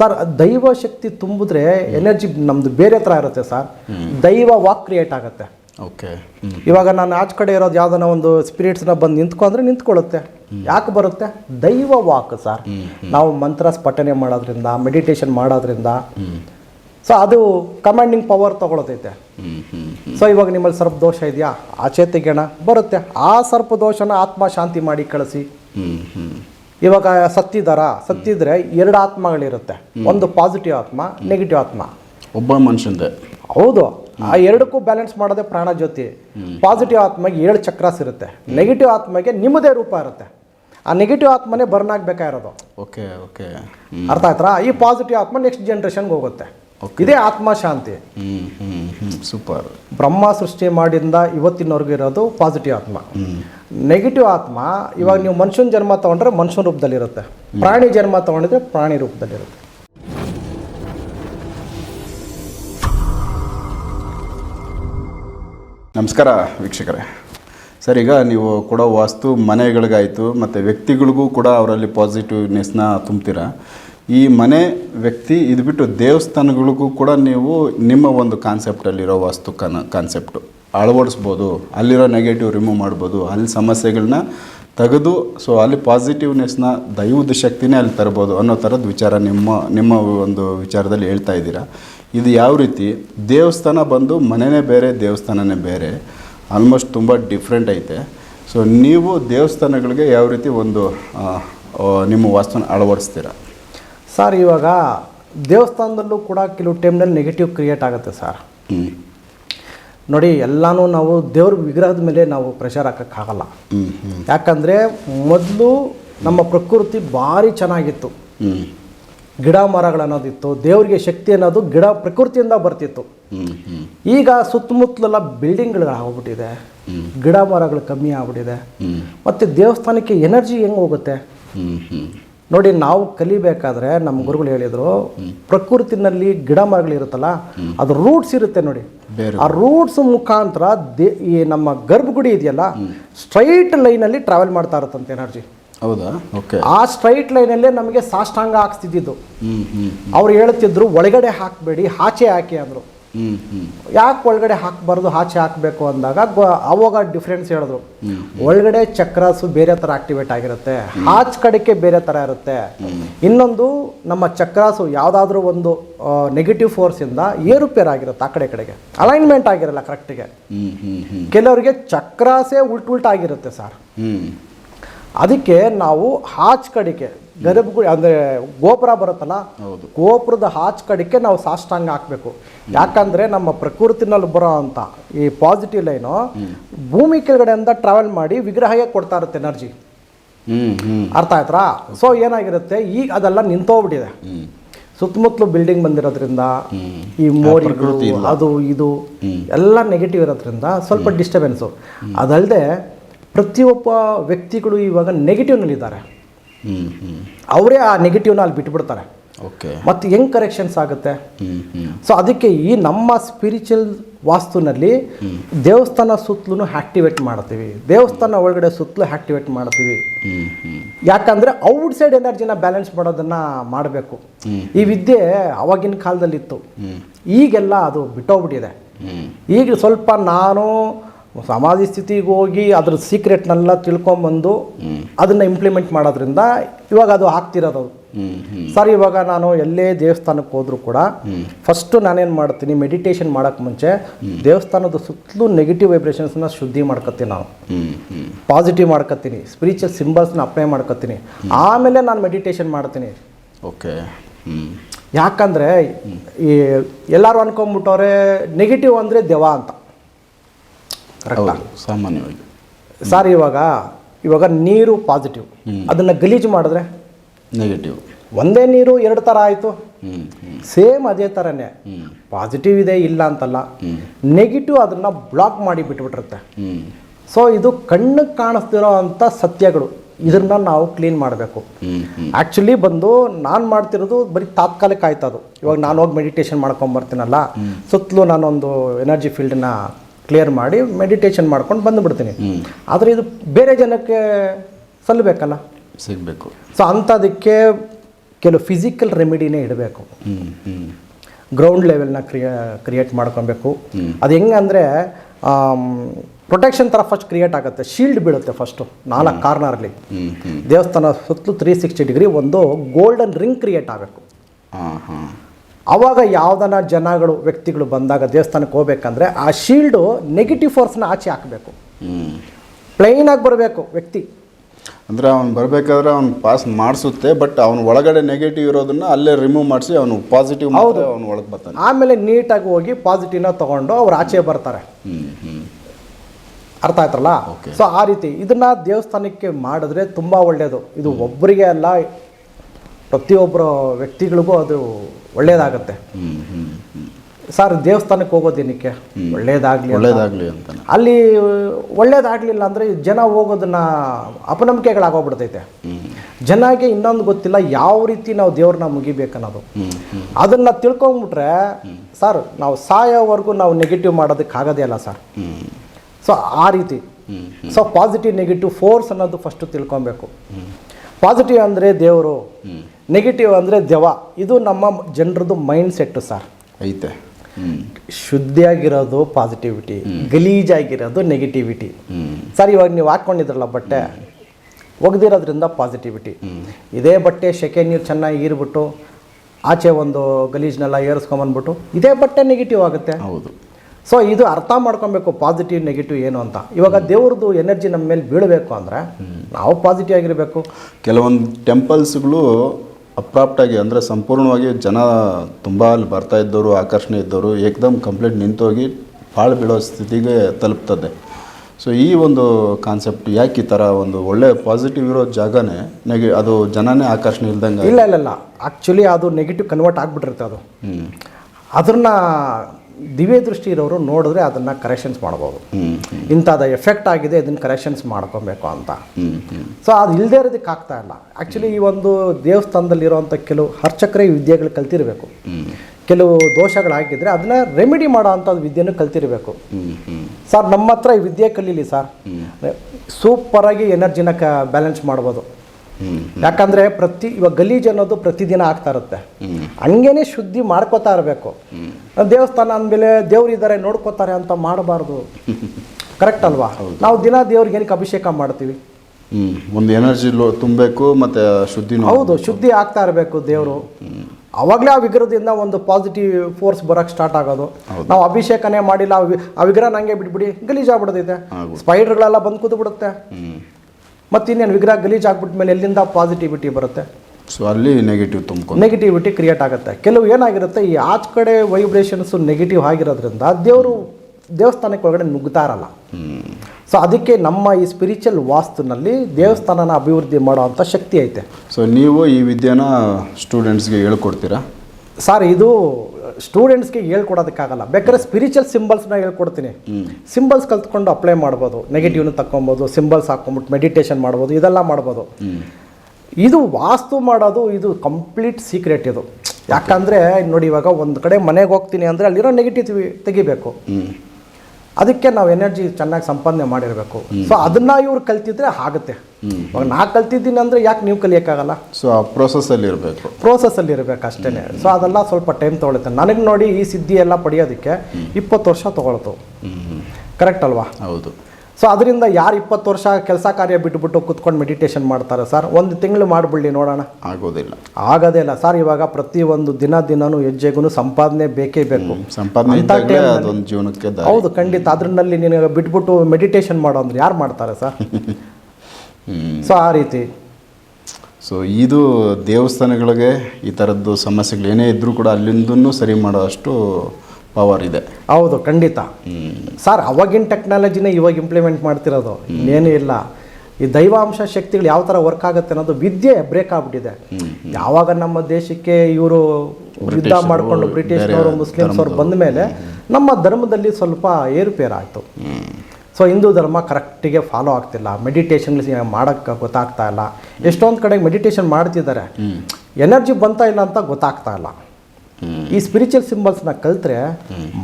Sir ದೈವ ಶಕ್ತಿ ತುಂಬಿದ್ರೆ energy ನಮ್ದು ಬೇರೆ ಥರ ಇರುತ್ತೆ ಸರ್. ದೈವ ವಾಕ್ ಕ್ರಿಯೇಟ್ ಆಗುತ್ತೆ. ಓಕೆ. ಇವಾಗ ನಾನು ಆಚೆ ಕಡೆ ಇರೋದು ಯಾವ್ದಾನ ಒಂದು ಸ್ಪಿರಿಟ್ಸ್ನ ಬಂದು ನಿಂತ್ಕೊಂಡ್ರೆ ನಿಂತ್ಕೊಳ್ಳುತ್ತೆ. ಯಾಕೆ ಬರುತ್ತೆ? ದೈವ ವಾಕ್ ಸರ್. ನಾವು ಮಂತ್ರ ಸ್ಪಟನೆ ಮಾಡೋದ್ರಿಂದ ಮೆಡಿಟೇಷನ್ ಮಾಡೋದ್ರಿಂದ. ಸೊ ಅದು ಕಮಾಂಡಿಂಗ್ ಪವರ್ ತಗೊಳತೈತೆ. ಸೊ ಇವಾಗ ನಿಮ್ಮಲ್ಲಿ ಸರ್ಪ ದೋಷ ಇದೆಯಾ? ಆಚೆ ತೆಗೆಯೋಣ ಬರುತ್ತೆ. ಆ ಸರ್ಪ ದೋಷನ ಆತ್ಮ ಶಾಂತಿ ಮಾಡಿ ಕಳಿಸಿ. ಇವಾಗ ಸತ್ತಿದಾರ? ಸತ್ತಿದ್ರೆ ಎರಡು ಆತ್ಮಗಳಿರುತ್ತೆ. ಒಂದು ಪಾಸಿಟಿವ್ ಆತ್ಮ ನೆಗೆಟಿವ್ ಆತ್ಮ. ಒಬ್ಬ ಮನುಷ್ಯಂದೆ. ಹೌದು. ಆ ಎರಡಕ್ಕೂ ಬ್ಯಾಲೆನ್ಸ್ ಮಾಡೋದೇ ಪ್ರಾಣ ಜ್ಯೋತಿ. ಪಾಸಿಟಿವ್ ಆತ್ಮಗೆ ಏಳು ಚಕ್ರಾಸ್ ಇರುತ್ತೆ. ನೆಗೆಟಿವ್ ಆತ್ಮಗೆ ನಿಮ್ಮದೇ ರೂಪ ಇರುತ್ತೆ. ಆ ನೆಗೆಟಿವ್ ಆತ್ಮನೇ ಬರ್ನ್ ಆಗ್ಬೇಕಾಗಿರೋದು ಓಕೆ ಓಕೆ. ಅರ್ಥ ಆಯ್ತಾ? ಈ ಪಾಸಿಟಿವ್ ಆತ್ಮ ನೆಕ್ಸ್ಟ್ ಜನ್ರೇಷನ್ಗೆ ಹೋಗುತ್ತೆ. ಇದೇ ಆತ್ಮ ಶಾಂತಿ ಸೂಪರ್ ಬ್ರಹ್ಮ ಸೃಷ್ಟಿ ಮಾಡಿಂದ ಇವತ್ತಿನವರೆಗೂ ಇರೋದು ಪಾಸಿಟಿವ್ ಆತ್ಮ. ನೆಗೆಟಿವ್ ಆತ್ಮ ಇವಾಗ ನೀವು ಮನುಷ್ಯನ ಜನ್ಮ ತಗೊಂಡ್ರೆ ಮನುಷ್ಯನ ರೂಪದಲ್ಲಿರುತ್ತೆ. ಪ್ರಾಣಿ ಜನ್ಮ ತಗೊಂಡಿದ್ರೆ ಪ್ರಾಣಿ ರೂಪದಲ್ಲಿರುತ್ತೆ. ನಮಸ್ಕಾರ ವೀಕ್ಷಕರೇ. ಸರ್ ಈಗ ನೀವು ಕೊಡೋ ವಾಸ್ತು ಮನೆಗಳಿಗಾಯಿತು ಮತ್ತು ವ್ಯಕ್ತಿಗಳಿಗೂ ಕೂಡ ಅವರಲ್ಲಿ ಪಾಸಿಟಿವ್ನೆಸ್ನ ತುಂಬ್ತೀರಾ? ಈ ಮನೆ ವ್ಯಕ್ತಿ ಇದು ಬಿಟ್ಟು ದೇವಸ್ಥಾನಗಳಿಗೂ ಕೂಡ ನೀವು ನಿಮ್ಮ ಒಂದು ಕಾನ್ಸೆಪ್ಟಲ್ಲಿರೋ ವಾಸ್ತು ಕನ ಕಾನ್ಸೆಪ್ಟು ಅಳವಡಿಸ್ಬೋದು. ಅಲ್ಲಿರೋ ನೆಗೆಟಿವ್ ರಿಮೂವ್ ಮಾಡ್ಬೋದು. ಅಲ್ಲಿ ಸಮಸ್ಯೆಗಳನ್ನ ತೆಗೆದು ಸೊ ಅಲ್ಲಿ ಪಾಸಿಟಿವ್ನೆಸ್ನ ದೈವದ ಶಕ್ತಿನೇ ಅಲ್ಲಿ ತರ್ಬೋದು ಅನ್ನೋ ಥರದ ವಿಚಾರ ನಿಮ್ಮ ನಿಮ್ಮ ಒಂದು ವಿಚಾರದಲ್ಲಿ ಹೇಳ್ತಾ ಇದ್ದೀರಾ. ಇದು ಯಾವ ರೀತಿ? ದೇವಸ್ಥಾನ ಬಂದು ಮನೆಯೇ ಬೇರೆ, ದೇವಸ್ಥಾನನೇ ಬೇರೆ. ಆಲ್ಮೋಸ್ಟ್ ತುಂಬ ಡಿಫ್ರೆಂಟ್ ಐತೆ. ಸೊ ನೀವು ದೇವಸ್ಥಾನಗಳಿಗೆ ಯಾವ ರೀತಿ ಒಂದು ನಿಮ್ಮ ವಾಸ್ತುನ ಅಳವಡಿಸ್ತೀರಾ? ಸರ್ ಇವಾಗ ದೇವಸ್ಥಾನದಲ್ಲೂ ಕೂಡ ಕೆಲವು ಟೈಮ್ನಲ್ಲಿ ನೆಗೆಟಿವ್ ಕ್ರಿಯೇಟ್ ಆಗುತ್ತೆ ಸರ್ ನೋಡಿ ಎಲ್ಲನೂ ನಾವು ದೇವ್ರ ವಿಗ್ರಹದ ಮೇಲೆ ನಾವು ಪ್ರೆಷರ್ ಹಾಕೋಕ್ಕಾಗಲ್ಲ ಯಾಕಂದರೆ ಮೊದಲು ನಮ್ಮ ಪ್ರಕೃತಿ ಭಾರಿ ಚೆನ್ನಾಗಿತ್ತು. ಗಿಡ ಮರಗಳನ್ನೋದಿತ್ತು ದೇವರಿಗೆ ಶಕ್ತಿ ಅನ್ನೋದು ಗಿಡ ಪ್ರಕೃತಿಯಿಂದ ಬರ್ತಿತ್ತು. ಈಗ ಸುತ್ತಮುತ್ತಲೆಲ್ಲ ಬಿಲ್ಡಿಂಗ್ಗಳು ಆಗ್ಬಿಟ್ಟಿದೆ. ಗಿಡ ಮರಗಳು ಕಮ್ಮಿ ಆಗ್ಬಿಟ್ಟಿದೆ. ಮತ್ತು ದೇವಸ್ಥಾನಕ್ಕೆ ಎನರ್ಜಿ ಹೆಂಗೆ ಹೋಗುತ್ತೆ? ನೋಡಿ ನಾವು ಕಲಿಬೇಕಾದ್ರೆ ನಮ್ಮ ಗುರುಗಳು ಹೇಳಿದರು ಪ್ರಕೃತಿನಲ್ಲಿ ಗಿಡ ಮರಗಳಿರುತ್ತಲ್ಲ ಅದು ರೂಟ್ಸ್ ಇರುತ್ತೆ ನೋಡಿ. ಆ ರೂಟ್ಸ್ ಮುಖಾಂತರ ದೇ ಈ ನಮ್ಮ ಗರ್ಭಗುಡಿ ಇದೆಯಲ್ಲ ಸ್ಟ್ರೈಟ್ ಲೈನಲ್ಲಿ ಟ್ರಾವೆಲ್ ಮಾಡ್ತಾ ಇರುತ್ತಂತೆ ಎನರ್ಜಿ. ಹೌದಾ? ಓಕೆ. ಆ ಸ್ಟ್ರೈಟ್ ಲೈನಲ್ಲೇ ನಮಗೆ ಸಾಷ್ಟಾಂಗ ಹ್ಞೂ ಅವ್ರು ಹೇಳ್ತಿದ್ರು ಒಳಗಡೆ ಹಾಕಬೇಡಿ ಆಚೆ ಹಾಕಿ ಅಂದರು. ಯಾಕೆ ಒಳಗಡೆ ಹಾಕಬಾರ್ದು ಆಚೆ ಹಾಕಬೇಕು ಅಂದಾಗ ಅವಾಗ ಡಿಫ್ರೆನ್ಸ್ ಹೇಳಿದ್ರು. ಒಳಗಡೆ ಚಕ್ರಾಸು ಬೇರೆ ಥರ ಆಕ್ಟಿವೇಟ್ ಆಗಿರುತ್ತೆ. ಆಚ್ ಕಡೆಗೆ ಬೇರೆ ಥರ ಇರುತ್ತೆ. ಇನ್ನೊಂದು ನಮ್ಮ ಚಕ್ರಾಸು ಯಾವುದಾದ್ರೂ ಒಂದು ನೆಗೆಟಿವ್ ಫೋರ್ಸಿಂದ ಏರುಪೇರ್ ಆಗಿರುತ್ತೆ ಆ ಕಡೆ ಕಡೆಗೆ. ಅಲೈನ್ಮೆಂಟ್ ಆಗಿರಲ್ಲ ಕರೆಕ್ಟಿಗೆ ಕೆಲವರಿಗೆ ಚಕ್ರಾಸೇ ಉಲ್ಟ್ ಉಲ್ಟ್ ಆಗಿರುತ್ತೆ ಸರ್. ಅದಕ್ಕೆ ನಾವು ಹಾಚ್ ಕಡೆಗೆ ಗರ್ಭಗುಡಿ ಅಂದರೆ ಗೋಪುರ ಬರುತ್ತಲ್ಲ ಗೋಪುರದ ಹಾಚ್ ಕಡೆಗೆ ನಾವು ಸಾಷ್ಟಾಂಗ ಹಾಕಬೇಕು. ಯಾಕಂದರೆ ನಮ್ಮ ಪ್ರಕೃತಿನಲ್ಲಿ ಬರೋ ಅಂತ ಈ ಪಾಸಿಟಿವ್ ಲೈನು ಭೂಮಿ ಕೆಳಗಡೆಯಿಂದ ಟ್ರಾವೆಲ್ ಮಾಡಿ ವಿಗ್ರಹಕ್ಕೆ ಕೊಡ್ತಾ ಇರುತ್ತೆ ಎನರ್ಜಿ ಅರ್ಥ ಆಯ್ತಾ? ಸೊ ಏನಾಗಿರುತ್ತೆ? ಈಗ ಅದೆಲ್ಲ ನಿಂತೋಗ್ಬಿಟ್ಟಿದೆ. ಸುತ್ತಮುತ್ತಲು ಬಿಲ್ಡಿಂಗ್ ಬಂದಿರೋದ್ರಿಂದ ಈ ಮೋರಿಗಳು ಅದು ಇದು ಎಲ್ಲ ನೆಗೆಟಿವ್ ಇರೋದ್ರಿಂದ ಸ್ವಲ್ಪ ಡಿಸ್ಟರ್ಬೆನ್ಸು ಅದಲ್ಲದೆ ಪ್ರತಿಯೊಬ್ಬ ವ್ಯಕ್ತಿಗಳು ಇವಾಗ ನೆಗೆಟಿವ್ನಲ್ಲಿದ್ದಾರೆ ಅವರೇ ಆ ನೆಗೆಟಿವ್ನ ಅಲ್ಲಿ ಬಿಟ್ಬಿಡ್ತಾರೆ. ಓಕೆ ಮತ್ತು ಹೆಂಗ್ ಕರೆಕ್ಷನ್ಸ್ ಆಗುತ್ತೆ? ಸೊ ಅದಕ್ಕೆ ಈ ನಮ್ಮ ಸ್ಪಿರಿಚುವಲ್ ವಾಸ್ತುನಲ್ಲಿ ದೇವಸ್ಥಾನ ಸುತ್ತಲೂ ಆಕ್ಟಿವೇಟ್ ಮಾಡ್ತೀವಿ. ದೇವಸ್ಥಾನ ಒಳಗಡೆ ಸುತ್ತಲೂ ಆಕ್ಟಿವೇಟ್ ಮಾಡ್ತೀವಿ. ಯಾಕಂದರೆ ಔಟ್ಸೈಡ್ ಯಾಕಂದ್ರೆ ಔಟ್ ಸೈಡ್ ಎನರ್ಜಿನ ಬ್ಯಾಲೆನ್ಸ್ ಮಾಡೋದನ್ನ ಮಾಡಬೇಕು. ಈ ವಿದ್ಯೆ ಅವಾಗಿನ ಕಾಲದಲ್ಲಿತ್ತು. ಈಗೆಲ್ಲ ಅದು ಬಿಟ್ಟೋಗ್ಬಿಟ್ಟಿದೆ. ಈಗ ಸ್ವಲ್ಪ ನಾನು ಸಮಾಧಿ ಸ್ಥಿತಿಗೆ ಹೋಗಿ ಅದ್ರ ಸೀಕ್ರೆಟ್ನೆಲ್ಲ ತಿಳ್ಕೊಂಬಂದು ಅದನ್ನ ಇಂಪ್ಲಿಮೆಂಟ್ ಮಾಡೋದ್ರಿಂದ ಇವಾಗ ಅದು ಹ್ಞೂ ಸರ್ ಇವಾಗ ನಾನು ಎಲ್ಲೇ ದೇವಸ್ಥಾನಕ್ಕೆ ಹೋದರೂ ಕೂಡ ಫಸ್ಟು ನಾನೇನು ಮಾಡ್ತೀನಿ ಮೆಡಿಟೇಷನ್ ಮಾಡೋಕ್ಕೆ ಮುಂಚೆ ದೇವಸ್ಥಾನದ ಸುತ್ತಲೂ ನೆಗೆಟಿವ್ ವೈಬ್ರೇಷನ್ಸ್ನ ಶುದ್ಧಿ ಮಾಡ್ಕೊತೀನಿ ನಾನು. ಪಾಸಿಟಿವ್ ಮಾಡ್ಕೊತೀನಿ ಸ್ಪಿರಿಚುವಲ್ ಸಿಂಬಲ್ಸ್ನ ಅಪ್ಲೈ ಮಾಡ್ಕೊತೀನಿ ಆಮೇಲೆ ನಾನು ಮೆಡಿಟೇಷನ್ ಮಾಡ್ತೀನಿ. ಓಕೆ. ಯಾಕಂದರೆ ಈ ಎಲ್ಲರೂ ಅನ್ಕೊಂಬಿಟ್ಟವ್ರೆ ನೆಗೆಟಿವ್ ಅಂದರೆ ದೆವ ಅಂತ. ಕರೆಕ್ಟಾ ಸಾಮಾನ್ಯವಾಗಿ. ಸರ್ ಇವಾಗ ಇವಾಗ ನೀರು ಪಾಸಿಟಿವ್ ಅದನ್ನು ಗಲೀಜು ಮಾಡಿದ್ರೆ? ನೆಗೆಟಿವ್ ಒಂದೇ ನೀರು ಎರಡು ಥರ ಆಯಿತು? ಸೇಮ್ ಅದೇ ಥರನೇ ಪಾಸಿಟಿವ್ ಇದೆ ಇಲ್ಲ ಅಂತಲ್ಲ. ನೆಗೆಟಿವ್ ಅದನ್ನು ಬ್ಲಾಕ್ ಮಾಡಿ ಬಿಟ್ಬಿಟ್ಟಿರುತ್ತೆ. ಸೊ ಇದು ಕಣ್ಣಿಗೆ ಕಾಣಿಸ್ತಿರೋ ಅಂಥ ಸತ್ಯಗಳು. ಇದನ್ನ ನಾವು ಕ್ಲೀನ್ ಮಾಡಬೇಕು. ಆ್ಯಕ್ಚುಲಿ ಬಂದು ನಾನು ಮಾಡ್ತಿರೋದು ಬರೀ ತಾತ್ಕಾಲಿಕ ಆಯ್ತು ಅದು ಇವಾಗ ನಾನು ಹೋಗಿ ಮೆಡಿಟೇಷನ್ ಮಾಡ್ಕೊಂಬರ್ತೀನಲ್ಲ. ಸುತ್ತಲೂ ನಾನೊಂದು ಎನರ್ಜಿ ಫೀಲ್ಡನ್ನ ಕ್ಲಿಯರ್ ಮಾಡಿ ಮೆಡಿಟೇಷನ್ ಮಾಡ್ಕೊಂಡು ಬಂದುಬಿಡ್ತೀನಿ ಆದರೆ ಇದು ಬೇರೆ ಜನಕ್ಕೆ ಸಲ್ಲಬೇಕಲ್ಲ? ಸಿಗಬೇಕು. ಸೊ ಅಂಥದಕ್ಕೆ ಕೆಲವು ಫಿಸಿಕಲ್ ರೆಮಿಡಿನೇ ಇಡಬೇಕು. ಗ್ರೌಂಡ್ ಲೆವೆಲ್ನ ಕ್ರಿಯೇ ಕ್ರಿಯೇಟ್ ಮಾಡ್ಕೊಬೇಕು. ಅದು ಹೆಂಗೆ ಅಂದರೆ ಪ್ರೊಟೆಕ್ಷನ್ ಥರ ಫಸ್ಟ್ ಕ್ರಿಯೇಟ್ ಆಗುತ್ತೆ. ಶೀಲ್ಡ್ ಬೀಳುತ್ತೆ ಫಸ್ಟು ನಾಲ್ಕು ಕಾರ್ನರ್ಲಿ. ದೇವಸ್ಥಾನ ಸುತ್ತಲೂ ತ್ರೀ ಸಿಕ್ಸ್ಟಿ ಡಿಗ್ರಿ ಒಂದು ಗೋಲ್ಡನ್ ರಿಂಗ್ ಕ್ರಿಯೇಟ್ ಆಗಬೇಕು. ಆವಾಗ ಯಾವ್ದನ ಜನಗಳು ವ್ಯಕ್ತಿಗಳು ಬಂದಾಗ ದೇವಸ್ಥಾನಕ್ಕೆ ಹೋಗ್ಬೇಕಂದ್ರೆ ಆ ಶೀಲ್ಡು ನೆಗೆಟಿವ್ ಫೋರ್ಸ್ನ ಆಚೆ ಹಾಕಬೇಕು. ಪ್ಲೈನಾಗಿ ಬರಬೇಕು ವ್ಯಕ್ತಿ. ಅಂದರೆ ಅವ್ನು ಬರಬೇಕಾದ್ರೆ ಅವ್ನು ಪಾಸ್ ಮಾಡಿಸುತ್ತೆ ಬಟ್ ಅವ್ನು ಒಳಗಡೆ ನೆಗೆಟಿವ್ ಇರೋದನ್ನ ಅಲ್ಲೇ ರಿಮೂವ್ ಮಾಡಿಸಿ ಅವನು ಪಾಸಿಟಿವ್ ಹೌದು. ಅವ್ನು ಒಳಗೆ ಬರ್ತಾನೆ. ಆಮೇಲೆ ನೀಟಾಗಿ ಹೋಗಿ ಪಾಸಿಟಿವ್ನ ತೊಗೊಂಡು ಅವ್ರು ಆಚೆ ಬರ್ತಾರೆ. ಅರ್ಥ ಆಯ್ತಲ್ಲ. ಸೊ ಆ ರೀತಿ ಇದನ್ನ ದೇವಸ್ಥಾನಕ್ಕೆ ಮಾಡಿದ್ರೆ ತುಂಬ ಒಳ್ಳೆಯದು ಇದು ಒಬ್ಬರಿಗೆ ಅಲ್ಲ ಪ್ರತಿಯೊಬ್ಬರ ವ್ಯಕ್ತಿಗಳಿಗೂ ಅದು ಒಳ್ಳೆಯದಾಗತ್ತೆ ಹ್ಞೂ ಸರ್ ದೇವಸ್ಥಾನಕ್ಕೆ ಹೋಗೋದೇನಕ್ಕೆ ಒಳ್ಳೇದಾಗಲಿ ಒಳ್ಳೇದಾಗಲಿ ಅಂತ ಅಲ್ಲಿ ಒಳ್ಳೇದಾಗಲಿಲ್ಲ ಅಂದರೆ ಜನ ಹೋಗೋದನ್ನ ಅಪನಂಬಿಕೆಗಳಾಗೋಗ್ಬಿಡ್ತೈತೆ. ಜನಕ್ಕೆ ಜನಗೆ ಇನ್ನೊಂದು ಗೊತ್ತಿಲ್ಲ ಯಾವ ರೀತಿ ನಾವು ದೇವ್ರನ್ನ ಮುಗಿಬೇಕನ್ನೋದು. ಅದನ್ನು ತಿಳ್ಕೊಂಬಿಟ್ರೆ ಸರ್ ನಾವು ಸಾಯೋವರೆಗೂ ನಾವು ನೆಗೆಟಿವ್ ಮಾಡೋದಕ್ಕೆ ಆಗೋದೇ ಅಲ್ಲ ಸರ್ ಸೊ ಆ ರೀತಿ. ಸೊ ಪಾಸಿಟಿವ್ ನೆಗೆಟಿವ್ ಫೋರ್ಸ್ ಅನ್ನೋದು ಫಸ್ಟು ತಿಳ್ಕೊಬೇಕು. ಪಾಸಿಟಿವ್ ಅಂದರೆ ದೇವರು ನೆಗೆಟಿವ್ ಅಂದರೆ ದೆವ ಇದು ನಮ್ಮ ಜನರದ್ದು ಮೈಂಡ್ ಸೆಟ್ಟು ಸರ್ ಐತೆ ಶುದ್ಧಿಯಾಗಿರೋದು ಪಾಸಿಟಿವಿಟಿ ಗಲೀಜಾಗಿರೋದು ನೆಗೆಟಿವಿಟಿ ಸರ್ ಇವಾಗ ನೀವು ಹಾಕ್ಕೊಂಡಿದ್ರಲ್ಲ ಬಟ್ಟೆ ಒಗ್ದಿರೋದ್ರಿಂದ ಪಾಸಿಟಿವಿಟಿ ಇದೇ ಬಟ್ಟೆ ಸೆಕೆ ನೀರು ಚೆನ್ನಾಗಿ ಈರ್ಬಿಟ್ಟು ಆಚೆ ಒಂದು ಗಲೀಜ್ನೆಲ್ಲ ಏರಿಸ್ಕೊಂಬಂದ್ಬಿಟ್ಟು ಇದೇ ಬಟ್ಟೆ ನೆಗೆಟಿವ್ ಆಗುತ್ತೆ. ಹೌದು. ಸೊ ಇದು ಅರ್ಥ ಮಾಡ್ಕೊಬೇಕು ಪಾಸಿಟಿವ್ ನೆಗೆಟಿವ್ ಏನು ಅಂತ. ಇವಾಗ ದೇವ್ರದ್ದು ಎನರ್ಜಿ ನಮ್ಮ ಮೇಲೆ ಬೀಳಬೇಕು ಅಂದರೆ ನಾವು ಪಾಸಿಟಿವ್ ಆಗಿರಬೇಕು. ಕೆಲವೊಂದು ಟೆಂಪಲ್ಸ್ಗಳು ಅಪ್ರಾಪ್ಟಾಗಿ ಅಂದರೆ ಸಂಪೂರ್ಣವಾಗಿ ಜನ ತುಂಬ ಅಲ್ಲಿ ಬರ್ತಾ ಇದ್ದವರು ಆಕರ್ಷಣೆ ಇದ್ದವರು ಏಕ್ದಮ್ ಕಂಪ್ಲೀಟ್ ನಿಂತೋಗಿ ಭಾಳ ಬೀಳೋ ಸ್ಥಿತಿಗೆ ತಲುಪ್ತದೆ. ಸೊ ಈ ಒಂದು ಕಾನ್ಸೆಪ್ಟ್ ಯಾಕೆ ಈ ಥರ ಒಂದು ಒಳ್ಳೆ ಪಾಸಿಟಿವ್ ಇರೋ ಜಾಗನೇ ನೆಗೆ ಅದು ಜನನೇ ಆಕರ್ಷಣೆ ಇಲ್ದಂಗೆ ಇಲ್ಲ ಇಲ್ಲ ಇಲ್ಲ. ಆ್ಯಕ್ಚುಲಿ ಅದು ನೆಗೆಟಿವ್ ಕನ್ವರ್ಟ್ ಆಗಿಬಿಟ್ಟಿರುತ್ತೆ ಅದು. ಹ್ಞೂ ಅದನ್ನ ದಿವ್ಯ ದೃಷ್ಟಿ ಇರೋರು ನೋಡಿದ್ರೆ ಅದನ್ನು ಕರೆಕ್ಷನ್ಸ್ ಮಾಡ್ಬೋದು. ಇಂಥದ ಇಂಥದ್ದು ಎಫೆಕ್ಟ್ ಆಗಿದೆ ಇದನ್ನು ಕರೆಕ್ಷನ್ಸ್ ಮಾಡ್ಕೊಬೇಕು ಅಂತ. ಸೊ ಅದು ಇಲ್ಲದೇ ಇರೋದಕ್ಕೆ ಆಗ್ತಾ ಇಲ್ಲ. ಆ್ಯಕ್ಚುಲಿ ಈ ಒಂದು ದೇವಸ್ಥಾನದಲ್ಲಿರುವಂಥ ಕೆಲವು ಅರ್ಚಕರೇ ಈ ವಿದ್ಯೆಗಳು ಕಲ್ತಿರಬೇಕು. ಕೆಲವು ದೋಷಗಳಾಗಿದ್ದರೆ ಅದನ್ನ ರೆಮಿಡಿ ಮಾಡೋ ಅಂಥದ್ದು ವಿದ್ಯೆನೂ ಕಲ್ತಿರಬೇಕು. ಸರ್ ನಮ್ಮ ಹತ್ರ ಈ ವಿದ್ಯೆ ಕಲೀಲಿ ಸರ್ ಸೂಪರಾಗಿ ಎನರ್ಜಿನ ಕ ಬ್ಯಾಲೆನ್ಸ್ ಮಾಡ್ಬೋದು. ಯಾಕಂದರೆ ಪ್ರತಿ ಇವಾಗ ಗಲೀಜು ಅನ್ನೋದು ಪ್ರತಿದಿನ ಆಗ್ತಾ ಇರುತ್ತೆ. ಹಂಗೇನೆ ಶುದ್ಧಿ ಮಾಡ್ಕೋತಾ ಇರಬೇಕು. ದೇವಸ್ಥಾನ ಅಂದಮೇಲೆ ದೇವ್ರಿದ್ದಾರೆ ನೋಡ್ಕೋತಾರೆ ಅಂತ ಮಾಡಬಾರ್ದು. ಕರೆಕ್ಟ್ ಅಲ್ವಾ? ನಾವು ದಿನ ದೇವ್ರಿಗೆ ಏನಕ್ಕೆ ಅಭಿಷೇಕ ಮಾಡ್ತೀವಿ? ಒಂದು ಎನರ್ಜಿ ತುಂಬಬೇಕು ಮತ್ತು ಶುದ್ಧಿ ಹೌದು ಶುದ್ಧಿ ಆಗ್ತಾ ಇರಬೇಕು ದೇವರು. ಅವಾಗಲೇ ಆ ವಿಗ್ರಹದಿಂದ ಒಂದು ಪಾಸಿಟಿವ್ ಫೋರ್ಸ್ ಬರೋಕ್ಕೆ ಸ್ಟಾರ್ಟ್ ಆಗೋದು. ನಾವು ಅಭಿಷೇಕನೇ ಮಾಡಿಲ್ಲ ಆ ವಿಗ್ರಹ ನಂಗೆ ಬಿಟ್ಬಿಡಿ ಗಲೀಜಾಗ್ಬಿಡ್ತೈತೆ. ಸ್ಪೈಡರ್ಗಳೆಲ್ಲ ಬಂದು ಕೂತು ಬಿಡುತ್ತೆ ಮತ್ತು ಇನ್ನೇನು ವಿಗ್ರಹ ಗಲೀಜ್ ಆಗ್ಬಿಟ್ಮೇಲೆ ಎಲ್ಲಿಂದ ಪಾಸಿಟಿವಿಟಿ ಬರುತ್ತೆ? ಸೊ ಅಲ್ಲಿ ನೆಗೆಟಿವ್ ತುಂಬ ನೆಗೆಟಿವಿಟಿ ಕ್ರಿಯೇಟ್ ಆಗುತ್ತೆ. ಕೆಲವು ಏನಾಗಿರುತ್ತೆ ಈ ಆಚ ಕಡೆ ವೈಬ್ರೇಷನ್ಸು ನೆಗೆಟಿವ್ ಆಗಿರೋದ್ರಿಂದ ದೇವರು ದೇವಸ್ಥಾನಕ್ಕೆ ಒಳಗಡೆ ನುಗ್ತಾ ಇರಲ್ಲ. ಸೊ ಅದಕ್ಕೆ ನಮ್ಮ ಈ ಸ್ಪಿರಿಚುವಲ್ ವಾಸ್ತುನಲ್ಲಿ ದೇವಸ್ಥಾನನ ಅಭಿವೃದ್ಧಿ ಮಾಡೋ ಅಂಥ ಶಕ್ತಿ ಐತೆ. ಸೊ ನೀವು ಈ ವಿದ್ಯೆನ ಸ್ಟೂಡೆಂಟ್ಸ್ಗೆ ಹೇಳ್ಕೊಡ್ತೀರಾ? ಸರ್ ಇದು ಸ್ಟೂಡೆಂಟ್ಸ್ಗೆ ಹೇಳ್ಕೊಡೋದಕ್ಕಾಗಲ್ಲ. ಬೇಕಾದ್ರೆ ಸ್ಪಿರಿಚುವಲ್ ಸಿಂಬಲ್ಸ್ನ ಹೇಳ್ಕೊಡ್ತೀನಿ. ಸಿಂಬಲ್ಸ್ ಕಲ್ತ್ಕೊಂಡು ಅಪ್ಲೈ ಮಾಡ್ಬೋದು. ನೆಗೆಟಿವ್ನ ತಗೊಬೋದು ಸಿಂಬಲ್ಸ್ ಹಾಕೊಂಬಿಟ್ಟು ಮೆಡಿಟೇಷನ್ ಮಾಡ್ಬೋದು ಇದೆಲ್ಲ ಮಾಡ್ಬೋದು. ಇದು ವಾಸ್ತು ಮಾಡೋದು ಇದು ಕಂಪ್ಲೀಟ್ ಸೀಕ್ರೆಟ್ ಇದು. ಯಾಕಂದರೆ ನೋಡಿ ಇವಾಗ ಒಂದು ಕಡೆ ಮನೆಗೆ ಹೋಗ್ತೀನಿ ಅಂದರೆ ಅಲ್ಲಿರೋ ನೆಗೆಟಿವ್ ತೆಗಿಬೇಕು. ಅದಕ್ಕೆ ನಾವು ಎನರ್ಜಿ ಚೆನ್ನಾಗಿ ಸಂಪಾದನೆ ಮಾಡಿರಬೇಕು. ಸೊ ಅದನ್ನ ಇವ್ರು ಕಲ್ತಿದ್ರೆ ಆಗುತ್ತೆ. ಇವಾಗ ನಾ ಕಲ್ತಿದ್ದೀನಿ ಅಂದ್ರೆ ಯಾಕೆ ನೀವು ಕಲಿಯೋಕ್ಕಾಗಲ್ಲ? ಸೊ ಆ ಪ್ರೊಸೆಸ್ಸಲ್ಲಿ ಇರಬೇಕು. ಪ್ರೋಸೆಸ್ಸಲ್ಲಿ ಇರಬೇಕು ಅಷ್ಟೇ. ಸೊ ಅದೆಲ್ಲ ಸ್ವಲ್ಪ ಟೈಮ್ ತೊಗೊಳುತ್ತೆ. ನನಗೆ ನೋಡಿ ಈ ಸಿದ್ಧಿ ಎಲ್ಲ ಪಡೆಯೋದಕ್ಕೆ ಇಪ್ಪತ್ತು ವರ್ಷ ತೊಗೊಳ್ತು ಕರೆಕ್ಟ್ ಅಲ್ವಾ? ಹೌದು. ಸೊ ಅದರಿಂದ ಯಾರು ಇಪ್ಪತ್ತು ವರ್ಷ ಕೆಲಸ ಕಾರ್ಯ ಬಿಟ್ಬಿಟ್ಟು ಕುತ್ಕೊಂಡು ಮೆಡಿಟೇಷನ್ ಮಾಡ್ತಾರೆ ಸರ್ ಒಂದು ತಿಂಗಳು ಮಾಡಿಬಿಡಿ ನೋಡೋಣ. ಆಗೋದಿಲ್ಲ. ಆಗೋದೇ ಇಲ್ಲ. ಸರ್ ಇವಾಗ ಪ್ರತಿ ಒಂದು ದಿನ ದಿನನೂ ಹೆಜ್ಜೆಗೂ ಸಂಪಾದನೆ ಬೇಕೇ ಬೇಕು. ಸಂಪಾದನೆ ಜೀವನಕ್ಕೆ ಹೌದು ಖಂಡಿತ. ಅದ್ರಲ್ಲಿ ನಿನಗೆ ಬಿಟ್ಬಿಟ್ಟು ಮೆಡಿಟೇಷನ್ ಮಾಡೋ ಅಂದ್ರೆ ಯಾರು ಮಾಡ್ತಾರೆ ಸರ್ ಸೊ ಆ ರೀತಿ. ಸೊ ಇದು ದೇವಸ್ಥಾನಗಳಿಗೆ ಈ ಥರದ್ದು ಸಮಸ್ಯೆಗಳು ಏನೇ ಇದ್ದರೂ ಕೂಡ ಅಲ್ಲಿಂದೂ ಸರಿ ಮಾಡೋ ಅಷ್ಟು ಪವರ್ ಇದೆ. ಹೌದು ಖಂಡಿತ. ಸರ್ ಅವಾಗಿನ ಟೆಕ್ನಾಲಜಿನೇ ಇವಾಗ ಇಂಪ್ಲಿಮೆಂಟ್ ಮಾಡ್ತಿರೋದು ಏನೂ ಇಲ್ಲ. ಈ ದೈವಾಂಶ ಶಕ್ತಿಗಳು ಯಾವ ಥರ ವರ್ಕ್ ಆಗುತ್ತೆ ಅನ್ನೋದು ವಿದ್ಯೆ ಬ್ರೇಕ್ ಆಗ್ಬಿಟ್ಟಿದೆ. ಯಾವಾಗ ನಮ್ಮ ದೇಶಕ್ಕೆ ಇವರು ಯುದ್ಧ ಮಾಡಿಕೊಂಡು ಬ್ರಿಟಿಷ್ನವರು ಬೇರೆ ಮುಸ್ಲಿಮ್ಸ್ ಅವ್ರು ಬಂದ ಮೇಲೆ ನಮ್ಮ ಧರ್ಮದಲ್ಲಿ ಸ್ವಲ್ಪ ಏರುಪೇರಾಯಿತು ಸೊ ಹಿಂದೂ ಧರ್ಮ ಕರೆಕ್ಟಿಗೆ ಫಾಲೋ ಆಗ್ತಿಲ್ಲ. ಮೆಡಿಟೇಷನ್ ಮಾಡೋಕ್ಕೆ ಗೊತ್ತಾಗ್ತಾ ಇಲ್ಲ. ಎಷ್ಟೊಂದು ಕಡೆ ಮೆಡಿಟೇಷನ್ ಮಾಡ್ತಿದ್ದಾರೆ. ಎನರ್ಜಿ ಬಂತಾ ಇಲ್ಲ ಅಂತ ಗೊತ್ತಾಗ್ತಾ ಇಲ್ಲ. ಈ ಸ್ಪಿರಿಚುವಲ್ ಸಿಂಬಲ್ಸ್ನ ಕಲಿತ್ರೆ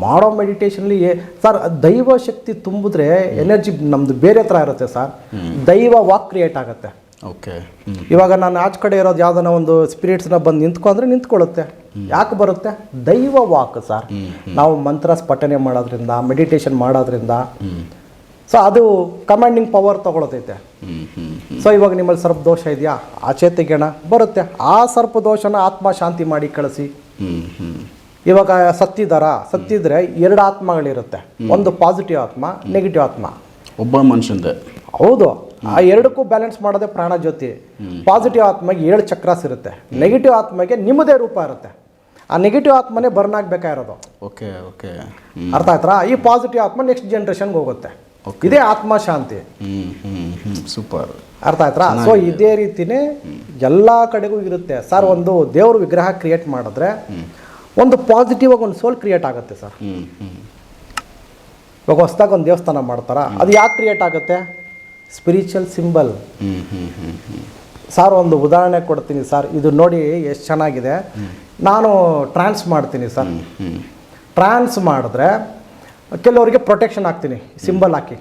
ಮಾಡೋ ಮೆಡಿಟೇಷನ್ಲಿ ಸರ್ ದೈವ ಶಕ್ತಿ ತುಂಬಿದ್ರೆ ಎನರ್ಜಿ ನಮ್ದು ಬೇರೆ ಥರ ಇರುತ್ತೆ ಸರ್ ದೈವ ವಾಕ್ ಕ್ರಿಯೇಟ್ ಆಗುತ್ತೆ. ಓಕೆ ಇವಾಗ ನಾನು ಆಚೆ ಕಡೆ ಇರೋದು ಯಾವ್ದನ್ನ ಒಂದು ಸ್ಪಿರಿಟ್ಸ್ನ ಬಂದು ನಿಂತ್ಕೊಂಡ್ರೆ ನಿಂತ್ಕೊಳ್ಳುತ್ತೆ. ಯಾಕೆ ಬರುತ್ತೆ? ದೈವ ವಾಕ್ ಸರ್ ನಾವು ಮಂತ್ರ ಸ್ಪಟನೆ ಮಾಡೋದ್ರಿಂದ ಮೆಡಿಟೇಷನ್ ಮಾಡೋದ್ರಿಂದ. ಸೊ ಅದು ಕಮಾಂಡಿಂಗ್ ಪವರ್ ತಗೊಳತೈತೆ. ಸೊ ಇವಾಗ ನಿಮ್ಮಲ್ಲಿ ಸರ್ಪ ದೋಷ ಇದೆಯಾ? ಆಚೆ ತೆಗೆಯೋಣ. ಬರುತ್ತೆ. ಆ ಸರ್ಪ ದೋಷನ ಆತ್ಮ ಶಾಂತಿ ಮಾಡಿ ಕಳಿಸಿ. ಇವಾಗ ಸತ್ತಿದಾರ ಸತ್ತಿದ್ರೆ ಎರಡು ಆತ್ಮಗಳಿರುತ್ತೆ. ಒಂದು ಪಾಸಿಟಿವ್ ಆತ್ಮ ನೆಗೆಟಿವ್ ಆತ್ಮ. ಒಬ್ಬ ಮನುಷ್ಯಂದೆ. ಹೌದು. ಆ ಎರಡಕ್ಕೂ ಬ್ಯಾಲೆನ್ಸ್ ಮಾಡೋದೇ ಪ್ರಾಣ ಜ್ಯೋತಿ. ಪಾಸಿಟಿವ್ ಆತ್ಮಗೆ ಏಳು ಚಕ್ರಾಸ್ ಇರುತ್ತೆ. ನೆಗೆಟಿವ್ ಆತ್ಮಗೆ ನಿಮ್ಮದೇ ರೂಪ ಇರುತ್ತೆ. ಆ ನೆಗೆಟಿವ್ ಆತ್ಮನೇ ಬರ್ನ್ ಆಗ್ಬೇಕಾಗಿರೋದು ಓಕೆ ಓಕೆ. ಅರ್ಥ ಆಯ್ತಾ? ಈ ಪಾಸಿಟಿವ್ ಆತ್ಮ ನೆಕ್ಸ್ಟ್ ಜನ್ರೇಷನ್ಗೆ ಹೋಗುತ್ತೆ. ಇದೇ ಆತ್ಮ ಶಾಂತಿ ಹ್ಞೂ ಹ್ಞೂ ಹ್ಞೂ ಸೂಪರ್ ಅರ್ಥ ಆಯ್ತಾ ಸೊ ಇದೇ ರೀತಿನೇ ಎಲ್ಲ ಕಡೆಗೂ ಇರುತ್ತೆ. ಸರ್ ಒಂದು ದೇವ್ರ ವಿಗ್ರಹ ಕ್ರಿಯೇಟ್ ಮಾಡಿದ್ರೆ ಒಂದು ಪಾಸಿಟಿವ್ ಆಗಿ ಒಂದು ಸೋಲ್ ಕ್ರಿಯೇಟ್ ಆಗುತ್ತೆ ಸರ್ ಇವಾಗ ಹೊಸ್ದಾಗ ಒಂದು ದೇವಸ್ಥಾನ ಮಾಡ್ತಾರ? ಅದು ಯಾಕೆ ಕ್ರಿಯೇಟ್ ಆಗುತ್ತೆ? ಸ್ಪಿರಿಚುವಲ್ ಸಿಂಬಲ್ ಸರ್ ಒಂದು ಉದಾಹರಣೆ ಕೊಡ್ತೀನಿ ಸರ್ ಇದು ನೋಡಿ ಎಷ್ಟು ಚೆನ್ನಾಗಿದೆ. ನಾನು ಟ್ರಾನ್ಸ್ ಮಾಡ್ತೀನಿ ಸರ್ ಟ್ರಾನ್ಸ್ ಮಾಡಿದ್ರೆ ಕೆಲವರಿಗೆ ಪ್ರೊಟೆಕ್ಷನ್ ಹಾಕ್ತೀನಿ ಸಿಂಬಲ್ ಹಾಕಿ.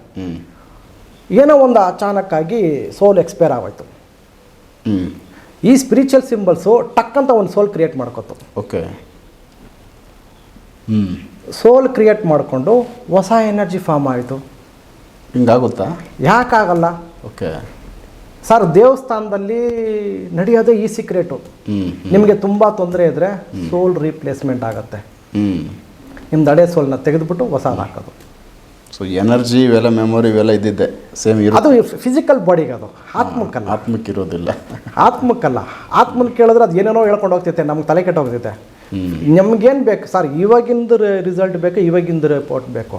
ಏನೋ ಒಂದು ಅಚಾನಕ್ಕಾಗಿ ಸೋಲ್ ಎಕ್ಸ್ಪೈರ್ ಆಗೋಯ್ತು. ಈ ಸ್ಪಿರಿಚುವಲ್ ಸಿಂಬಲ್ಸು ಟಕ್ ಅಂತ ಒಂದು ಸೋಲ್ ಕ್ರಿಯೇಟ್ ಮಾಡ್ಕೊತು. ಓಕೆ ಸೋಲ್ ಕ್ರಿಯೇಟ್ ಮಾಡಿಕೊಂಡು ಹೊಸ ಎನರ್ಜಿ ಫಾರ್ಮ್ ಆಯಿತು. ಹಿಂಗಾಗುತ್ತಾ? ಯಾಕಾಗಲ್ಲ? ಓಕೆ ಸರ್ ದೇವಸ್ಥಾನದಲ್ಲಿ ನಡೆಯೋದೇ ಈ ಸೀಕ್ರೆಟು ನಿಮಗೆ ತುಂಬ ತೊಂದರೆ ಇದ್ದರೆ ಸೋಲ್ ರೀಪ್ಲೇಸ್ಮೆಂಟ್ ಆಗುತ್ತೆ. ಹ್ಞೂ ನಿಮ್ದು ಹಳೆ ಸೋಲನ್ನ ತೆಗೆದುಬಿಟ್ಟು ಹೊಸ ಹಾಕೋದು. ಸೊ ಎನರ್ಜಿ ಇವೆಲ್ಲ ಮೆಮೊರಿ ಇವೆಲ್ಲ ಇದ್ದಿದ್ದೆ. ಸೇಮ್ ಇರೋ ಅದು ಫಿಸಿಕಲ್ ಬಾಡಿಗೆ ಅದು ಆತ್ಮಕ್ಕಲ್ಲ. ಆತ್ಮಕ್ಕೆ ಇರೋದಿಲ್ಲ. ಆತ್ಮಕ್ಕಲ್ಲ. ಆತ್ಮನ ಕೇಳಿದ್ರೆ ಅದು ಏನೇನೋ ಹೇಳ್ಕೊಂಡು ಹೋಗ್ತೈತೆ ನಮ್ಗೆ ತಲೆ ಕೆಟ್ಟೋಗ್ತೈತೆ ಹ್ಞೂ ನಮ್ಗೇನು ಬೇಕು? ಸರ್ ಇವಾಗಿಂದ ರಿಸಲ್ಟ್ ಬೇಕು ಇವಾಗಿಂದ ರಿಪೋರ್ಟ್ ಬೇಕು.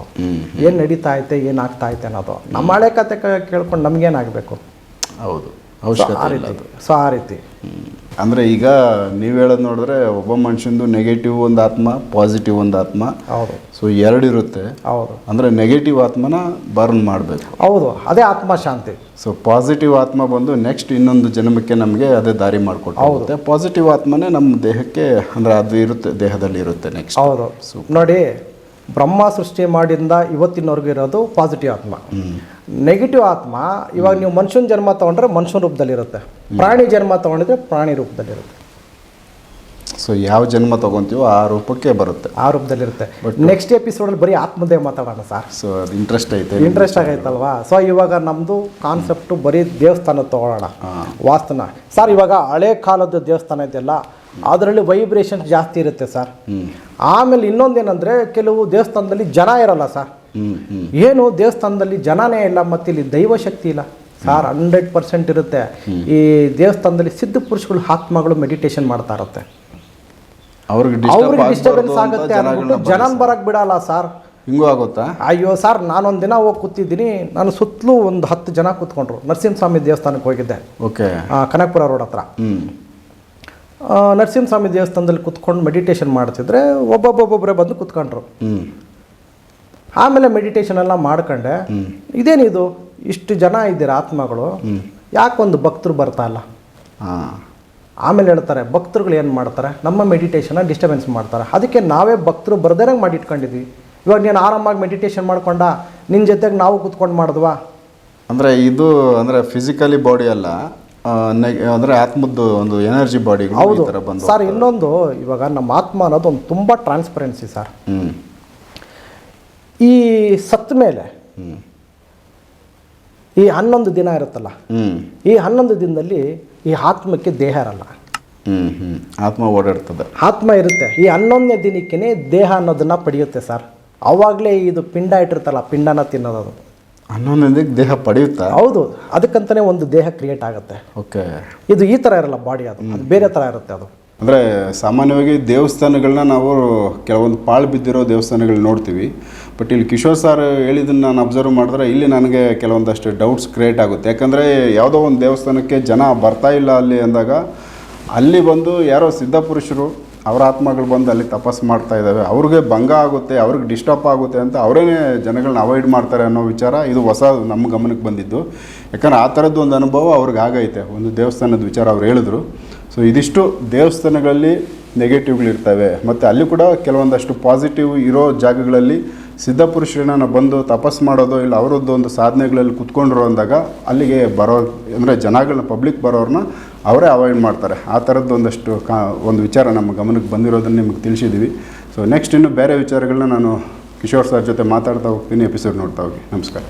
ಏನು ನಡೀತಾ ಐತೆ ಏನು ಆಗ್ತಾ ಐತೆ ಅನ್ನೋದು. ನಮ್ಮ ಹಳೆ ಕತೆ ಕೇಳ್ಕೊಂಡು ನಮಗೇನಾಗಬೇಕು ಹೌದು. ಅವಶ್ಯಕತೆ ಇಲ್ಲ. ಸೊ ಆ ರೀತಿ. ಅಂದರೆ ಈಗ ನೀವು ಹೇಳೋದು ನೋಡಿದ್ರೆ ಒಬ್ಬ ಮನುಷ್ಯಂದು ನೆಗೆಟಿವ್ ಒಂದು ಆತ್ಮ ಪಾಸಿಟಿವ್ ಒಂದು ಆತ್ಮ. ಹೌದು. ಸೊ ಎರಡು ಇರುತ್ತೆ. ಹೌದು. ಅಂದರೆ ನೆಗೆಟಿವ್ ಆತ್ಮನ ಬರ್ನ್ ಮಾಡಬೇಕು. ಹೌದು. ಅದೇ ಆತ್ಮ ಶಾಂತಿ ಸೊ ಪಾಸಿಟಿವ್ ಆತ್ಮ ಬಂದು ನೆಕ್ಸ್ಟ್ ಇನ್ನೊಂದು ಜನ್ಮಕ್ಕೆ ನಮಗೆ ಅದೇ ದಾರಿ ಮಾಡಿಕೊಟ್ಟು ಪಾಸಿಟಿವ್ ಆತ್ಮನೇ ನಮ್ಮ ದೇಹಕ್ಕೆ ಅಂದರೆ ಅದು ಇರುತ್ತೆ ದೇಹದಲ್ಲಿ ಇರುತ್ತೆ ನೆಕ್ಸ್ಟ್ ಹೌದು. ನೋಡಿ ಬ್ರಹ್ಮ ಸೃಷ್ಟಿ ಮಾಡಿಂದ ಇವತ್ತಿನವರೆಗೂ ಇರೋದು ಪಾಸಿಟಿವ್ ಆತ್ಮ. ನೆಗೆಟಿವ್ ಆತ್ಮ ಇವಾಗ ನೀವು ಮನುಷ್ಯನ ಜನ್ಮ ತಗೊಂಡ್ರೆ ಮನುಷ್ಯನ ರೂಪದಲ್ಲಿರುತ್ತೆ. ಪ್ರಾಣಿ ಜನ್ಮ ತಗೊಂಡಿದ್ರೆ ಪ್ರಾಣಿ ರೂಪದಲ್ಲಿರುತ್ತೆ. ಸೊ ಯಾವ ಜನ್ಮ ತಗೊಂತೀವೋ ಆ ರೂಪಕ್ಕೆ ಬರುತ್ತೆ. ಆ ರೂಪದಲ್ಲಿರುತ್ತೆ. ನೆಕ್ಸ್ಟ್ ಎಪಿಸೋಡಲ್ಲಿ ಬರೀ ಆತ್ಮದೇ ಮಾತಾಡೋಣ ಸರ್. ಸೊ ಅದು ಇಂಟ್ರೆಸ್ಟ್ ಐತೆ. ಇಂಟ್ರೆಸ್ಟ್ ಆಗೈತಲ್ವಾ? ಸೊ ಇವಾಗ ನಮ್ಮದು ಕಾನ್ಸೆಪ್ಟು ಬರೀ ದೇವಸ್ಥಾನ ತಗೊಳ್ಳೋಣ. ವಾಸ್ತನ. ಸರ್ ಇವಾಗ ಹಳೆ ಕಾಲದ ದೇವಸ್ಥಾನ ಇದೆಯಲ್ಲ ಅದರಲ್ಲಿ ವೈಬ್ರೇಷನ್ಸ್ ಜಾಸ್ತಿ ಇರುತ್ತೆ ಸರ್ ಆಮೇಲೆ ಇನ್ನೊಂದೇನಂದ್ರೆ ಕೆಲವು ದೇವಸ್ಥಾನದಲ್ಲಿ ಜನ ಇರಲ್ಲ ಸರ್ ಏನು ದೇವಸ್ಥಾನದಲ್ಲಿ ಜನನೇ ಇಲ್ಲ ಮತ್ತೆ ಇಲ್ಲಿ ದೈವ ಶಕ್ತಿ ಇಲ್ಲ ಸರ್ ಹಂಡ್ರೆಡ್ ಪರ್ಸೆಂಟ್ ಇರುತ್ತೆ. ಈ ದೇವಸ್ಥಾನದಲ್ಲಿ ಸಿದ್ಧ ಪುರುಷಗಳು ಆತ್ಮಗಳು ಮೆಡಿಟೇಷನ್ ಮಾಡ್ತಾ ಇರುತ್ತೆ. ಅವ್ರಿಗೆ ಅವ್ರಿಗೆ ಡಿಸ್ಟರ್ಬ್ ಡಿಸ್ಟರ್ಬೆನ್ಸ್ ಆಗುತ್ತೆ ಅಂದ್ಬಿಟ್ಟು ಜನ ಬರಕ್ ಬಿಡಲ್ಲ ಸರ್ ಹಿಂಗೂ ಆಗುತ್ತಾ? ಅಯ್ಯೋ ಸರ್ ನಾನೊಂದು ದಿನ ಹೋಗಿ ಕೂತಿದ್ದೀನಿ. ನಾನು ಸುತ್ತಲೂ ಒಂದು ಹತ್ತು ಜನ ಕೂತ್ಕೊಂಡ್ರು. ನರಸಿಂಹಸ್ವಾಮಿ ದೇವಸ್ಥಾನಕ್ಕೆ ಹೋಗಿದ್ದೆ. ಓಕೆ ಕನಕಪುರ ರೋಡ್ ಹತ್ರ. ನರಸಿಂಹಸ್ವಾಮಿ ದೇವಸ್ಥಾನದಲ್ಲಿ ಕುತ್ಕೊಂಡು ಮೆಡಿಟೇಷನ್ ಮಾಡ್ತಿದ್ರೆ ಒಬ್ಬೊಬ್ಬೊಬ್ಬೊಬ್ಬರೇ ಬಂದು ಕುತ್ಕೊಂಡ್ರು. ಆಮೇಲೆ ಮೆಡಿಟೇಷನ್ ಎಲ್ಲ ಮಾಡ್ಕೊಂಡೆ. ಇದೇನಿದು? ಇಷ್ಟು ಜನ ಇದ್ದೀರ ಆತ್ಮಗಳು. ಯಾಕೊಂದು ಭಕ್ತರು ಬರ್ತಾ ಇಲ್ಲ? ಆಮೇಲೆ ಹೇಳ್ತಾರೆ ಭಕ್ತರುಗಳು ಏನು ಮಾಡ್ತಾರೆ? ನಮ್ಮ ಮೆಡಿಟೇಷನ್ನ ಡಿಸ್ಟರ್ಬೆನ್ಸ್ ಮಾಡ್ತಾರೆ. ಅದಕ್ಕೆ ನಾವೇ ಭಕ್ತರು ಬರ್ದೇರಂಗೆ ಮಾಡಿ ಇಟ್ಕೊಂಡಿದ್ವಿ ಇವಾಗ ನೀನು ಆರಾಮಾಗಿ ಮೆಡಿಟೇಷನ್ ಮಾಡ್ಕೊಂಡ ನಿನ್ನ ಜೊತೆಗೆ ನಾವು ಕುತ್ಕೊಂಡು ಮಾಡಿದ್ವಾ? ಅಂದರೆ ಇದು ಅಂದರೆ ಫಿಸಿಕಲಿ ಬಾಡಿ ಅಲ್ಲ. ಅಂದರೆ ಆತ್ಮದ್ದು ಒಂದು ಎನರ್ಜಿ ಬಾಡಿ ಹೌದು. ಬಂದು ಸರ್ ಇನ್ನೊಂದು ಇವಾಗ ನಮ್ಮ ಆತ್ಮ ಅನ್ನೋದು ಒಂದು ತುಂಬ ಟ್ರಾನ್ಸ್ಪರೆನ್ಸಿ ಸರ್. ಈ ಸತ್ ಮೇಲೆ ಈ ಹನ್ನೊಂದು ದಿನ ಇರುತ್ತಲ್ಲ ಈ ಹನ್ನೊಂದು ದಿನದಲ್ಲಿ ಈ ಆತ್ಮಕ್ಕೆ ದೇಹ ಇರಲ್ಲ. ಆತ್ಮ ಓಡಾಡ್ತದೆ. ಆತ್ಮ ಇರುತ್ತೆ. ಈ ಹನ್ನೊಂದನೇ ದಿನಕ್ಕೆ ದೇಹ ಅನ್ನೋದನ್ನ ಪಡೆಯುತ್ತೆ ಸರ್. ಅವಾಗಲೇ ಇದು ಪಿಂಡ ಇಟ್ಟಿರ್ತಲ್ಲ ಪಿಂಡನ ತಿನ್ನೋದು ಅದು ದೇಹ ಪಡೆಯುತ್ತಾ? ಹೌದು ಅದಕ್ಕಂತಲೇ ಒಂದು ದೇಹ ಕ್ರಿಯೇಟ್ ಆಗುತ್ತೆ. ಓಕೆ. ಇದು ಈ ಥರ ಇರಲ್ಲ ಬಾಡಿ ಅದು ಅದು ಬೇರೆ ಥರ ಇರುತ್ತೆ ಅದು. ಅಂದರೆ ಸಾಮಾನ್ಯವಾಗಿ ದೇವಸ್ಥಾನಗಳನ್ನ ನಾವು ಕೆಲವೊಂದು ಪಾಳು ಬಿದ್ದಿರೋ ದೇವಸ್ಥಾನಗಳು ನೋಡ್ತೀವಿ. ಬಟ್ ಇಲ್ಲಿ ಕಿಶೋರ್ ಸರ್ ಹೇಳಿದ್ದನ್ನು ನಾನು ಅಬ್ಸರ್ವ್ ಮಾಡಿದ್ರೆ ಇಲ್ಲಿ ನನಗೆ ಕೆಲವೊಂದಷ್ಟು ಡೌಟ್ಸ್ ಕ್ರಿಯೇಟ್ ಆಗುತ್ತೆ. ಯಾಕಂದರೆ ಯಾವುದೋ ಒಂದು ದೇವಸ್ಥಾನಕ್ಕೆ ಜನ ಬರ್ತಾ ಇಲ್ಲ ಅಲ್ಲಿ ಅಂದಾಗ ಅಲ್ಲಿ ಬಂದು ಯಾರೋ ಸಿದ್ಧ ಪುರುಷರು ಅವರ ಆತ್ಮಗಳು ಬಂದು ಅಲ್ಲಿ ತಪಸ್ಸು ಮಾಡ್ತಾ ಇದ್ದಾವೆ. ಅವ್ರಿಗೆ ಭಂಗ ಆಗುತ್ತೆ, ಅವ್ರಿಗೆ ಡಿಸ್ಟರ್ಬ್ ಆಗುತ್ತೆ ಅಂತ ಅವರೇ ಜನಗಳನ್ನ ಅವಾಯ್ಡ್ ಮಾಡ್ತಾರೆ ಅನ್ನೋ ವಿಚಾರ ಇದು ಹೊಸ ನಮ್ಮ ಗಮನಕ್ಕೆ ಬಂದಿದ್ದು. ಯಾಕಂದ್ರೆ ಆ ಥರದ್ದು ಒಂದು ಅನುಭವ ಅವ್ರಿಗೆ ಆಗೈತೆ. ಒಂದು ದೇವಸ್ಥಾನದ ವಿಚಾರ ಅವ್ರು ಹೇಳಿದ್ರು. ಸೊ ಇದಿಷ್ಟು ದೇವಸ್ಥಾನಗಳಲ್ಲಿ ನೆಗೆಟಿವ್ಗಳಿರ್ತವೆ ಮತ್ತು ಅಲ್ಲಿ ಕೂಡ ಕೆಲವೊಂದಷ್ಟು ಪಾಸಿಟಿವ್ ಇರೋ ಜಾಗಗಳಲ್ಲಿ ಸಿದ್ಧಪುರುಷರನ್ನ ಬಂದು ತಪಸ್ ಮಾಡೋದು ಇಲ್ಲ ಅವರದ್ದು ಒಂದು ಸಾಧನೆಗಳಲ್ಲಿ ಕುತ್ಕೊಂಡಿರೋ ಅಂದಾಗ ಅಲ್ಲಿಗೆ ಬರೋ, ಅಂದರೆ ಜನಗಳನ್ನ ಪಬ್ಲಿಕ್ ಬರೋರನ್ನ ಅವರೇ ಅವಾಯ್ಡ್ ಮಾಡ್ತಾರೆ. ಆ ಥರದ್ದು ಒಂದಷ್ಟು ಕಾ, ಒಂದು ವಿಚಾರ ನಮ್ಮ ಗಮನಕ್ಕೆ ಬಂದಿರೋದನ್ನು ನಿಮಗೆ ತಿಳಿಸಿದ್ದೀವಿ ಸೊ ನೆಕ್ಸ್ಟ್ ಇನ್ನು ಬೇರೆ ವಿಚಾರಗಳನ್ನ ನಾನು ಕಿಶೋರ್ ಸರ್ ಜೊತೆ ಮಾತಾಡ್ತಾ ಹೋಗ್ತೀನಿ ಎಪಿಸೋಡ್ ನೋಡ್ತಾ ಹೋಗಿ. ನಮಸ್ಕಾರ.